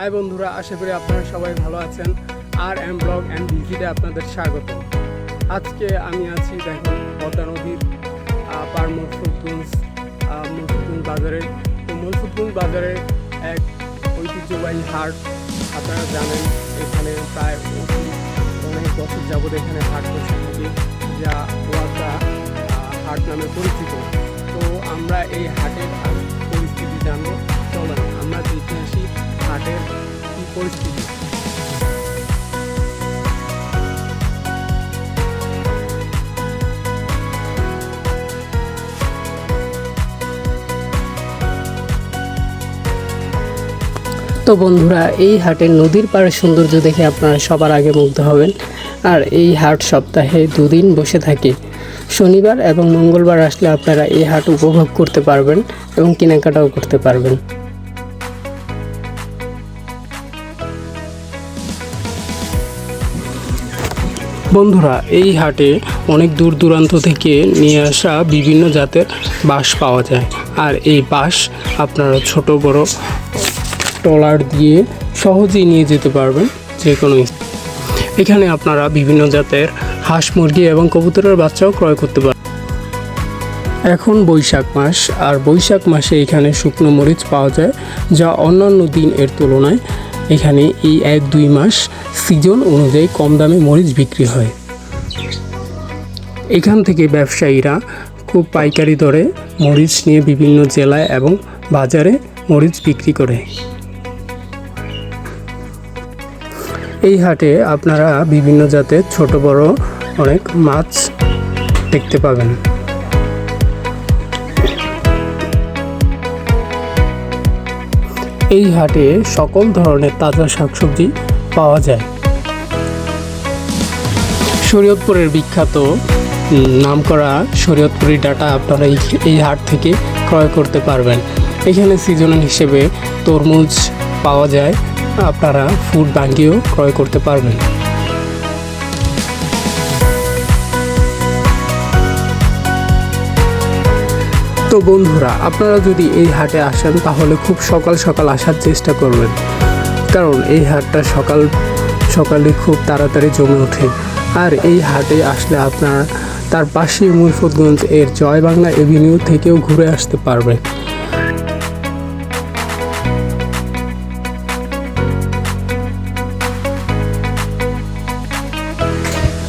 High বন্ধুরা আশা করি আপনারা সবাই ভালো আছেন। আর এম ব্লগ অ্যান্ড ভিজিটে আপনাদের স্বাগত আজকে আমি আছি দেখুন পদ্মা নদীর পার মুলফুলগঞ্জ আহ, মুলফুলগঞ্জ বাজারে। তো মুলফুলগঞ্জ বাজারে এক ঐতিহ্যবাহী হাট আপনারা জানেন এখানে প্রায় অনেক বছর যাবত এখানে হাট বসে থাকে যা ওয়াকা হাট নামে পরিচিত। তো আমরা এই হাটের পরিস্থিতি জানব। পরিস্থিতি। তো বন্ধুরা, এই হাটের নদীর পাড়ের সৌন্দর্য দেখে আপনারা সবার আগে মুগ্ধ হবেন। আর এই হাট সপ্তাহে দুদিন বসে থাকে। শনিবার এবং মঙ্গলবার আসলে আপনারা এই হাট উপভোগ করতে পারবেন এবং কেনাকাটাও করতে পারবেন। বন্ধুরা, এই হাটে অনেক দূর দূরান্ত থেকে নিয়ে আসা বিভিন্ন জাতের বাঁশ পাওয়া যায়। আর এই বাঁশ আপনারা ছোট, বড় ট্রলার দিয়ে সহজেই নিয়ে যেতে পারবেন যে কোনো এখানে আপনারা বিভিন্ন জাতের হাঁস, মুরগি এবং কবুতরের বাচ্চাও ক্রয় করতে পারেন এখন বৈশাখ মাস, আর বৈশাখ মাসে এখানে শুকনো মরিচ পাওয়া যায়, যা অন্যান্য দিন এর তুলনায় এখানে এই এক দুই মাস সিজন অনুযায়ী কম দামে মরিচ বিক্রি হয়। এখান থেকে ব্যবসায়ীরা খুব পাইকারি দরে মরিচ নিয়ে বিভিন্ন জেলায় এবং বাজারে মরিচ বিক্রি করে। এই হাটে আপনারা বিভিন্ন জাতের ছোট বড় অনেক মাছ দেখতে পাবেন। এই হাটে সকল ধরনের তাজা শাকসবজি পাওয়া যায়। শরীয়তপুরের বিখ্যাত নাম করা শরীয়তপুরি ডাটা আপনারা এই হাট থেকে ক্রয় করতে পারবেন। এখানে সিজনাল হিসেবে তরমুজ পাওয়া যায়। আপনারা ফুড বাঙ্গিও ক্রয় করতে পারবেন। তো বন্ধুরা, আপনারা যদি এই হাটে আসেন, তাহলে খুব সকাল সকাল আসার চেষ্টা করবেন। কারণ এই হাটটা সকাল সকালে খুব তাড়াতাড়ি জমে ওঠে। আর এই হাটে আসলে আপনারা তার পাশে মুলফতগঞ্জ এর জয় বাংলা এভিনিউ থেকেও ঘুরে আসতে পারবেন।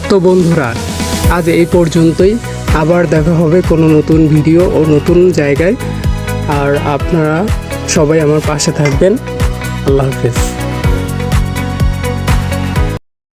তো বন্ধুরা, আজ এই পর্যন্তই। আবার দেখা হবে কোনো নতুন ভিডিও ও নতুন জায়গায়। আর আপনারা সবাই আমার পাশে থাকবেন। আল্লাহ হাফেজ।